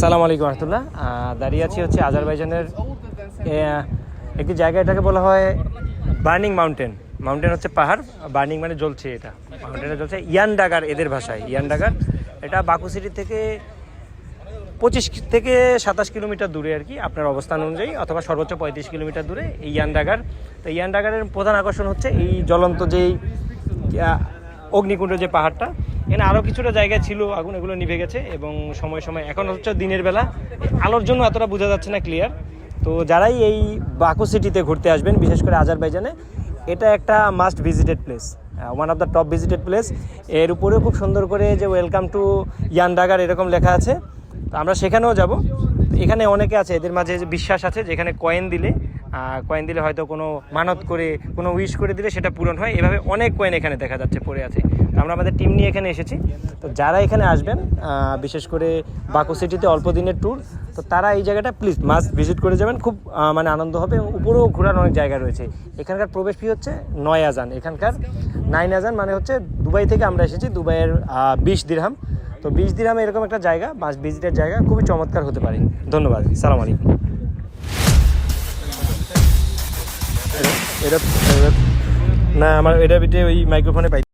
আসসালামু আলাইকুম রহমতুল্লাহ। দাঁড়িয়ে আছি হচ্ছে আজারবাইজানের একটি জায়গা, এটাকে বলা হয় বার্নিং মাউন্টেন। মাউন্টেন হচ্ছে পাহাড়, বার্নিং মানে জ্বলছে এটা। মাউন্টেনে জ্বলছে ইয়ান ডাগার এদের ভাষায় ইয়ান ডাগার এটা বাকু সিটি থেকে পঁচিশ থেকে সাতাশ কিলোমিটার দূরে আর কি, আপনার অবস্থান অনুযায়ী, অথবা সর্বোচ্চ পঁয়ত্রিশ কিলোমিটার দূরে এই ইয়ানডাগার। তো ইয়ানডাগারের প্রধান আকর্ষণ হচ্ছে এই জ্বলন্ত যেই অগ্নিকুণ্ড যে পাহাড়টা এখানে আরও কিছুটা জায়গায় ছিল, আগুন এগুলো নিভে গেছে এবং সময় সময় এখন হচ্ছে দিনের বেলা। আলোর জন্য এতটা বোঝা যাচ্ছে না ক্লিয়ার তো যারাই এই বাকু সিটিতে ঘুরতে আসবেন, বিশেষ করে আজারবাইজানে, এটা একটা must visited place one of the top visited place এর উপরেও খুব সুন্দর করে যে ওয়েলকাম টু ইয়ানডাগার এরকম লেখা আছে। তো আমরা সেখানেও যাব। এখানে অনেকে আছে, এদের মাঝে বিশ্বাস আছে যেখানে কয়েন দিলে কয়েন দিলে হয়তো কোনো মানত করে, কোনো উইশ করে দিলে সেটা পূরণ হয়। এভাবে অনেক কয়েন এখানে দেখা যাচ্ছে পড়ে আছে। আমরা আমাদের টিম নিয়ে এখানে এসেছি। তো যারা এখানে আসবেন বিশেষ করে বাকু সিটিতে অল্প দিনের ট্যুর তো তারা এই জায়গাটা প্লিজ মাস্ট ভিজিট করে যাবেন। খুব মানে আনন্দ হবে এবং উপরেও ঘোরার অনেক জায়গা রয়েছে। এখানকার প্রবেশ ফি হচ্ছে নয় আজান এখানকার নাইন আজান মানে হচ্ছে দুবাই থেকে আমরা এসেছি, দুবাইয়ের বিশ দিরহাম তো বিশ দিরহামে এরকম একটা জায়গা মাস্ট ভিজিটের জায়গা। খুবই চমৎকার হতে পারে। ধন্যবাদ। সালাম আলাইকুম। এটা- না আমার এটা বিটে ওই মাইক্রোফোনে পাই